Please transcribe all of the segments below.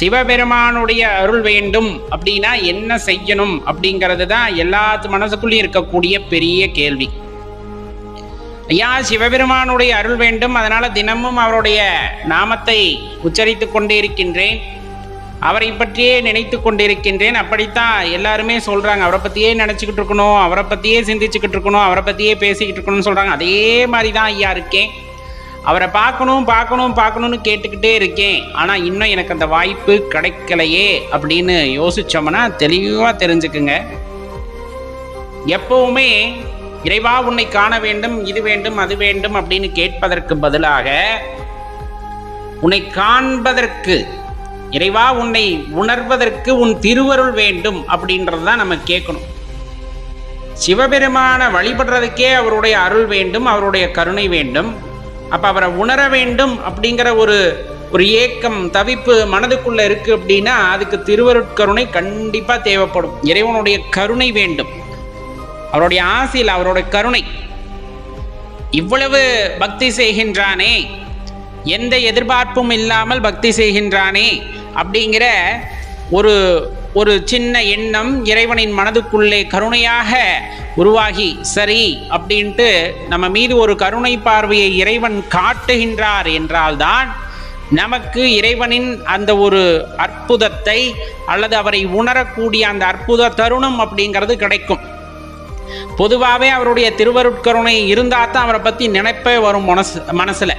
சிவபெருமானுடைய அருள் வேண்டும் அப்படின்னா என்ன செய்யணும் அப்படிங்கிறது தான் எல்லாத்து மனசுக்குள்ளேயும் இருக்கக்கூடிய பெரிய கேள்வி. ஐயா சிவபெருமானுடைய அருள் வேண்டும் அதனால தினமும் அவருடைய நாமத்தை உச்சரித்து கொண்டே இருக்கின்றேன் அவரை பற்றியே நினைத்து கொண்டிருக்கின்றேன். அப்படித்தான் எல்லாருமே சொல்றாங்க. அவரை பற்றியே நினைச்சுக்கிட்டு இருக்கணும் அவரை பற்றியே சிந்திச்சுக்கிட்டு இருக்கணும் அவரை பற்றியே பேசிக்கிட்டு இருக்கணும்னு சொல்றாங்க. அதே மாதிரி தான் ஐயா இருக்கேன். அவரை பார்க்கணும் பார்க்கணும் பார்க்கணும்னு கேட்டுக்கிட்டே இருக்கேன். ஆனால் இன்னும் எனக்கு அந்த வாய்ப்பு கிடைக்கலையே அப்படின்னு யோசிச்சோம்னா தெளிவாக தெரிஞ்சுக்குங்க. எப்பவுமே இறைவா உன்னை காண வேண்டும் இது வேண்டும் அது வேண்டும் அப்படின்னு கேட்பதற்கு பதிலாக உன்னை காண்பதற்கு இறைவா உன்னை உணர்வதற்கு உன் திருவருள் வேண்டும் அப்படின்றது தான் நம்ம கேட்கணும். சிவபெருமான வழிபடுறதுக்கே அவருடைய அருள் வேண்டும் அவருடைய கருணை வேண்டும். அப்போ அவரை உணர வேண்டும் அப்படிங்கிற ஒரு ஒரு ஏக்கம் தவிப்பு மனதுக்குள்ள இருக்கு அப்படின்னா அதுக்கு திருவருட்கருணை கண்டிப்பாக தேவைப்படும். இறைவனுடைய கருணை வேண்டும். அவருடைய ஆசையில் அவருடைய கருணை. இவ்வளவு பக்தி செய்கின்றானே. எந்த எதிர்பார்ப்பும் இல்லாமல் பக்தி செய்கின்றானே அப்படிங்கிற ஒரு ஒரு சின்ன எண்ணம் இறைவனின் மனதுக்குள்ளே கருணையாக உருவாகி சரி அப்படின்ட்டு நம்ம மீது ஒரு கருணை பார்வையை இறைவன் காட்டுகின்றார் என்றால்தான் நமக்கு இறைவனின் அந்த ஒரு அற்புதத்தை அல்லது அவரை உணரக்கூடிய அந்த அற்புத தருணம் அப்படிங்கிறது கிடைக்கும். பொதுவாகவே அவருடைய திருவருட்கருணை இருந்தால் தான் அவரை பற்றி நினைப்பே வரும் மனசு மனசில்.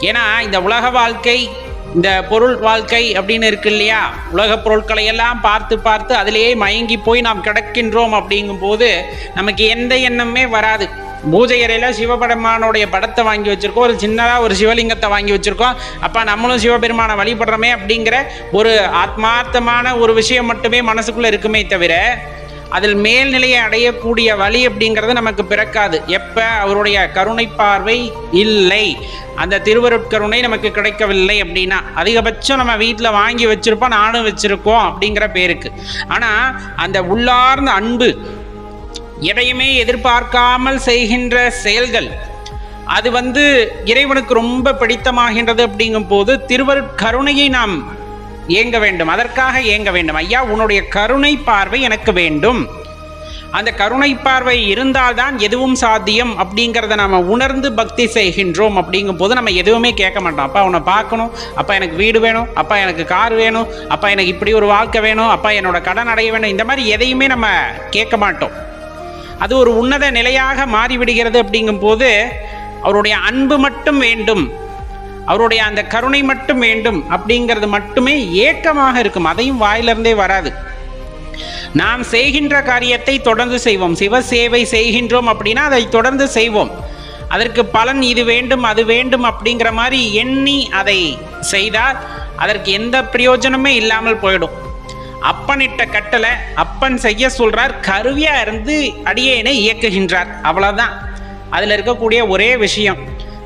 ஏன்னா இந்த உலக வாழ்க்கை இந்த பொருள் வாழ்க்கை அப்படின்னு இருக்கு இல்லையா? உலக பொருட்களை எல்லாம் பார்த்து பார்த்து அதிலேயே மயங்கி போய் நாம் கிடக்கின்றோம் அப்படிங்கும்போது நமக்கு எந்த எண்ணமே வராது. பூஜை அறையில் சிவபெருமானுடைய படத்தை வாங்கி வச்சுருக்கோம். ஒரு சின்னதாக ஒரு சிவலிங்கத்தை வாங்கி வச்சுருக்கோம். அப்போ நம்மளும் சிவபெருமானை வழிபடுறோமே அப்படிங்கிற ஒரு ஆத்மார்த்தமான ஒரு விஷயம் மட்டுமே மனசுக்குள்ளே இருக்குமே தவிர அதில் மேல்நிலையை அடையக்கூடிய வழி அப்படிங்கிறது நமக்கு பிறக்காது. எப்போ? அவருடைய கருணை பார்வை இல்லை. அந்த திருவருட்கருணை நமக்கு கிடைக்கவில்லை அப்படின்னா. அதிகபட்சம் நம்ம வீட்டில் வாங்கி வச்சிருப்போம் நானும் வச்சிருக்கோம் அப்படிங்கிற பேருக்கு. ஆனால் அந்த உள்ளார்ந்த அன்பு எதையுமே எதிர்பார்க்காமல் செய்கின்ற செயல்கள் அது வந்து இறைவனுக்கு ரொம்ப பிடித்தமாகின்றது அப்படிங்கும் போது திருவருட்கருணையை நாம் ஏங்க வேண்டும்? அதற்காக ஏங்க வேண்டும்? ஐயா உன்னுடைய கருணை பார்வை எனக்கு வேண்டும். அந்த கருணை பார்வை இருந்தால்தான் எதுவும் சாத்தியம் அப்படிங்கிறத நம்ம உணர்ந்து பக்தி செய்கின்றோம் அப்படிங்கும் போது நம்ம எதுவுமே கேட்க மாட்டோம். அப்பா உன்னை பார்க்கணும். அப்பா எனக்கு வீடு வேணும். அப்பா எனக்கு கார் வேணும். அப்பா எனக்கு இப்படி ஒரு வாழ்க்கை வேணும். அப்பா என்னோட கடன் அடைய வேணும். இந்த மாதிரி எதையுமே நம்ம கேட்க மாட்டோம். அது ஒரு உன்னத நிலையாக மாறிவிடுகிறது அப்படிங்கும்போது அவருடைய அன்பு மட்டும் வேண்டும். அவருடைய அந்த கருணை மட்டும் வேண்டும் அப்படிங்கிறது மட்டுமே ஏக்கமாக இருக்கும். அதையும் வாயிலிருந்தே வராது. நாம் செய்கின்ற காரியத்தை தொடர்ந்து செய்வோம். சிவ சேவை செய்கின்றோம் அப்படின்னா அதை தொடர்ந்து செய்வோம். அதற்கு பலன் இது வேண்டும் அது வேண்டும் அப்படிங்கிற மாதிரி எண்ணி அதை செய்தால் அதற்கு எந்த பிரயோஜனமே இல்லாமல் போயிடும். அப்பனிட்ட கட்டளை அப்பன் செய்ய சொல்றார் கருவியா இருந்து அடியேனை இயக்குகின்றார். அவ்வளவுதான். அதுல இருக்கக்கூடிய ஒரே விஷயம்.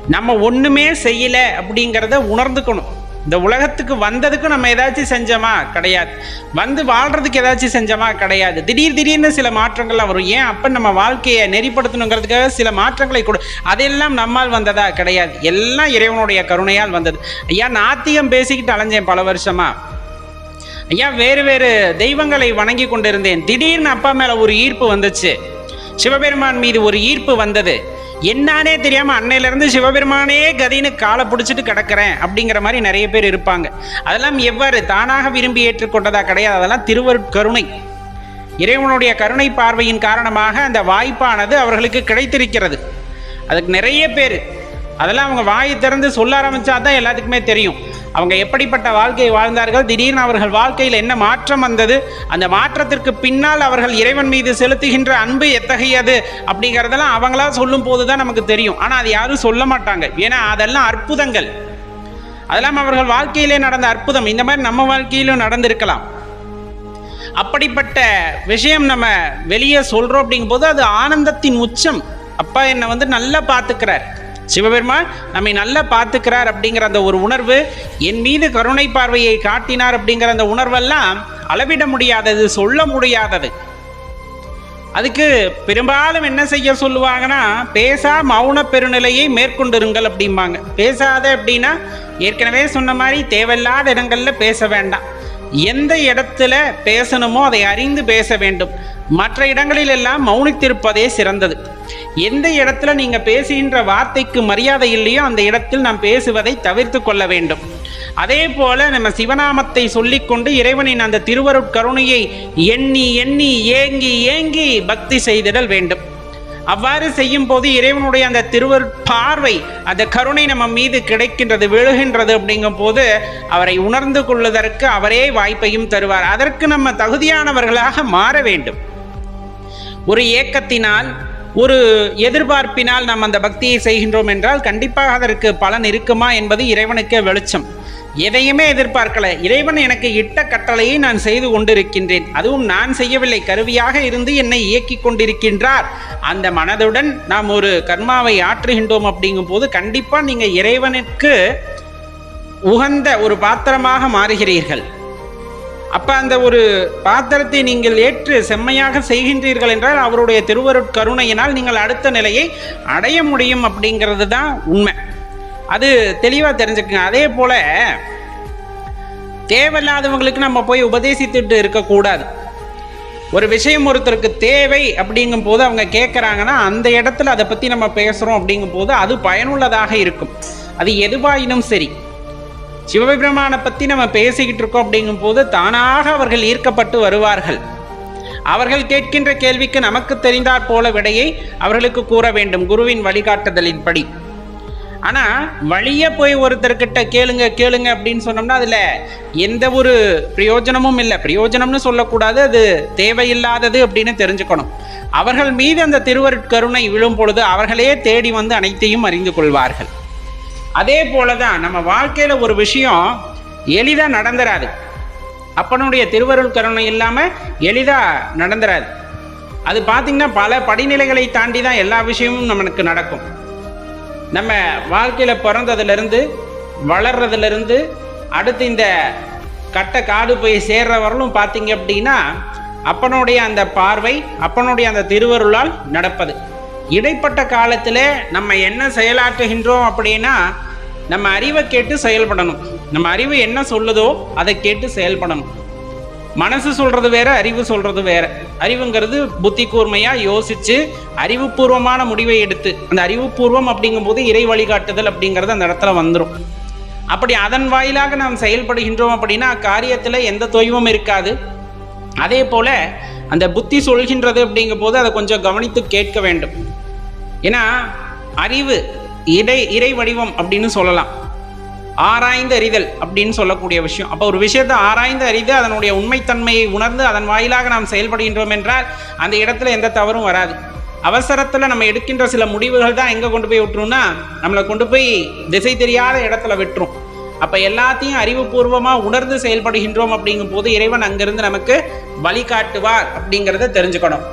நம்ம ஒன்றுமே செய்யலை அப்படிங்கிறத உணர்ந்துக்கணும். இந்த உலகத்துக்கு வந்ததுக்கு நம்ம ஏதாச்சும் செஞ்சோமா? கிடையாது. வந்து வாழ்கிறதுக்கு ஏதாச்சும் செஞ்சோமா? கிடையாது. திடீர் திடீர்னு சில மாற்றங்கள்லாம் வரும். ஏன் அப்போ நம்ம வாழ்க்கையை நெறிப்படுத்தணுங்கிறதுக்காக சில மாற்றங்களை கொடு. அதெல்லாம் நம்மால் வந்ததா? கிடையாது. எல்லாம் இறைவனுடைய கருணையால் வந்தது. ஐயா நாத்தியம் பேசிக்கிட்டு அலைஞ்சேன் பல வருஷமாக ஐயா வேறு வேறு தெய்வங்களை வணங்கி கொண்டிருந்தேன். திடீர்னு அப்பா மேலே ஒரு ஈர்ப்பு வந்துச்சு. சிவபெருமான் மீது ஒரு ஈர்ப்பு வந்தது. என்னானே தெரியாம அன்னையிலேருந்து சிவபெருமானே கதின்னு காலை பிடிச்சிட்டு கிடக்கிறேன் அப்படிங்கிற மாதிரி நிறைய பேர் இருப்பாங்க. அதெல்லாம் எவ்வாறு தானாக விரும்பி ஏற்றுக்கொண்டதா கிடையாது. அதெல்லாம் திருவருட்கருணை. இறைவனுடைய கருணை பார்வையின் காரணமாக அந்த வாய்ப்பானது அவர்களுக்கு கிடைத்திருக்கிறது. அதுக்கு நிறைய பேர். அதெல்லாம் அவங்க வாயை திறந்து சொல்ல ஆரம்பித்தா தான் எல்லாத்துக்குமே தெரியும். அவங்க எப்படிப்பட்ட வாழ்க்கையை வாழ்ந்தார்கள்? திடீர்னு அவர்கள் வாழ்க்கையில் என்ன மாற்றம் வந்தது? அந்த மாற்றத்திற்கு பின்னால் அவர்கள் இறைவன் மீது செலுத்துகின்ற அன்பு எத்தகையது? அப்படிங்கிறதெல்லாம் அவங்களா சொல்லும் போது தான் நமக்கு தெரியும். ஆனால் அது யாரும் சொல்ல மாட்டாங்க. ஏன்னா அதெல்லாம் அற்புதங்கள். அதெல்லாம் அவர்கள் வாழ்க்கையிலே நடந்த அற்புதம். இந்த மாதிரி நம்ம வாழ்க்கையிலும் நடந்திருக்கலாம். அப்படிப்பட்ட விஷயம் நம்ம வெளியே சொல்றோம் அப்படிங்கும்போது அது ஆனந்தத்தின் உச்சம். அப்பா என்னை வந்து நல்லா பார்த்துக்கிறார். சிவபெருமான் நம்மை நல்லா பார்த்துக்கிறார் அப்படிங்கிற அந்த ஒரு உணர்வு என் மீது கருணை பார்வையை காட்டினார் அப்படிங்கிற அந்த உணர்வெல்லாம் அளவிட முடியாதது சொல்ல முடியாதது. அதுக்கு பெரும்பாலும் என்ன செய்ய சொல்லுவாங்கன்னா பேசா மௌன பெருநிலையை மேற்கொண்டிருங்கள் அப்படிம்பாங்க. பேசாத அப்படின்னா ஏற்கனவே சொன்ன மாதிரி தேவையில்லாத இடங்கள்ல பேச வேண்டாம். எந்த இடத்துல பேசணுமோ அதை அறிந்து பேச வேண்டும். மற்ற இடங்களில் எல்லாம் மௌனித்திருப்பதே சிறந்தது. எந்த இடத்துல நீங்க பேசுகின்ற வார்த்தைக்கு மரியாதை இல்லையோ அந்த இடத்தில் நாம் பேசுவதை தவிர்த்து கொள்ள வேண்டும். அதே போல நம்ம சிவநாமத்தை சொல்லிக்கொண்டு இறைவனின் அந்த திருவருட்கருணையை எண்ணி எண்ணி ஏங்கி ஏங்கி பக்தி செய்திடல் வேண்டும். அவ்வாறு செய்யும் போது இறைவனுடைய அந்த திருவருட் பார்வை அந்த கருணை நம்ம மீது கிடைக்கின்றது விழுகின்றது அப்படிங்கும் போது அவரை உணர்ந்து கொள்வதற்கு அவரே வாய்ப்பையும் தருவார். அதற்கு நம்ம தகுதியானவர்களாக மாற வேண்டும். ஒரு ஏக்கத்தினால் ஒரு எதிர்பார்ப்பினால் நாம் அந்த பக்தியை செய்கின்றோம் என்றால் கண்டிப்பாக அதற்கு பலன் இருக்குமா என்பது இறைவனுக்கே வெளிச்சம். எதையுமே எதிர்பார்க்கல. இறைவன் எனக்கு இட்ட கட்டளையை நான் செய்து கொண்டிருக்கின்றேன். அதுவும் நான் செய்யவில்லை. கருவியாக இருந்து என்னை இயக்கி கொண்டிருக்கின்றார். அந்த மனதுடன் நாம் ஒரு கர்மாவை ஆற்றுகின்றோம் அப்படிங்கும் போது கண்டிப்பாக நீங்கள் இறைவனுக்கு உகந்த ஒரு பாத்திரமாக மாறுகிறீர்கள். அப்ப அந்த ஒரு பாத்திரத்தை நீங்கள் ஏற்று செம்மையாக செய்கின்றீர்கள் என்றால் அவருடைய திருவருட்கருணையினால் நீங்கள் அடுத்த நிலையை அடைய முடியும் அப்படிங்கிறது தான் உண்மை. அது தெளிவாக தெரிஞ்சுக்கங்க. அதே போல தேவையில்லாதவங்களுக்கு நம்ம போய் உபதேசித்துட்டு இருக்கக்கூடாது. ஒரு விஷயம் ஒருத்தருக்கு தேவை அப்படிங்கும் போது அவங்க கேட்குறாங்கன்னா அந்த இடத்துல அதை பற்றி நம்ம பேசுகிறோம் அப்படிங்கும் போது அது பயனுள்ளதாக இருக்கும். அது எதுவாயினும் சரி. சிவபெருமானை பற்றி நம்ம பேசிக்கிட்டு இருக்கோம் அப்படிங்கும் போது தானாக அவர்கள் ஈர்க்கப்பட்டு வருவார்கள். அவர்கள் கேட்கின்ற கேள்விக்கு நமக்கு தெரிந்தாற் போல விடையை அவர்களுக்கு கூற வேண்டும் குருவின் வழிகாட்டுதலின்படி. ஆனால் வழியே போய் ஒருத்தர்கிட்ட கேளுங்க கேளுங்க அப்படின்னு சொன்னோம்னா அதில் எந்த ஒரு பிரயோஜனமும் இல்லை. பிரயோஜனம்னு சொல்லக்கூடாது அது தேவையில்லாதது அப்படின்னு தெரிஞ்சுக்கணும். அவர்கள் மீது அந்த திருவருட்கருணை விழும் பொழுது அவர்களே தேடி வந்து அனைத்தையும் அறிந்து கொள்வார்கள். அதே போல தான் நம்ம வாழ்க்கையில் ஒரு விஷயம் எளிதாக நடந்துராது. அப்பனுடைய திருவருள் கருணை இல்லாமல் எளிதாக நடந்துராது. அது பார்த்திங்கன்னா பல படிநிலைகளை தாண்டி தான் எல்லா விஷயமும் நமக்கு நடக்கும். நம்ம வாழ்க்கையில் பிறந்ததுலேருந்து வளர்றதுலேருந்து அடுத்து இந்த கட்ட காடு போய் சேர்ற வரலும் பார்த்தீங்க அப்படின்னா அப்பனுடைய அந்த பார்வை அப்பனுடைய அந்த திருவருளால் நடப்பது. இடைப்பட்ட காலத்தில் நம்ம என்ன செயலாற்றுகின்றோம் அப்படின்னா நம்ம அறிவை கேட்டு செயல்படணும். நம்ம அறிவு என்ன சொல்லுதோ அதை கேட்டு செயல்படணும். மனசு சொல்றது வேற அறிவு சொல்றது வேற. அறிவுங்கிறது புத்தி கூர்மையா யோசிச்சு அறிவுபூர்வமான முடிவை எடுத்து அந்த அறிவுபூர்வம் அப்படிங்கும்போது இறை வழிகாட்டுதல் அப்படிங்கிறது அந்த இடத்துல வந்துடும் அப்படி அதன் வாயிலாக நாம் செயல்படுகின்றோம் அப்படின்னா காரியத்தில் எந்த தொய்வும் இருக்காது. அதே போல அந்த புத்தி சொல்கின்றது அப்படிங்கும் போது அதை கொஞ்சம் கவனித்து கேட்க வேண்டும். ஏன்னா அறிவு இடை இறை வடிவம் அப்படின்னு சொல்லலாம். ஆராய்ந்து அறிதல் அப்படின்னு சொல்லக்கூடிய விஷயம். அப்போ ஒரு விஷயத்தை ஆராய்ந்து அறிந்து அதனுடைய உண்மைத்தன்மையை உணர்ந்து அதன் வாயிலாக நாம் செயல்படுகின்றோம் என்றால் அந்த இடத்துல எந்த தவறும் வராது. அவசரத்தில் நம்ம எடுக்கின்ற சில முடிவுகள் தான் எங்கே கொண்டு போய் விட்டுரும்னா நம்மளை கொண்டு போய் திசை தெரியாத இடத்துல விட்டுரும். அப்போ எல்லாத்தையும் அறிவுபூர்வமாக உணர்ந்து செயல்படுகின்றோம் அப்படிங்கும் போது இறைவன் அங்கிருந்து நமக்கு வழிகாட்டுவார் அப்படிங்கிறத தெரிஞ்சுக்கணும்.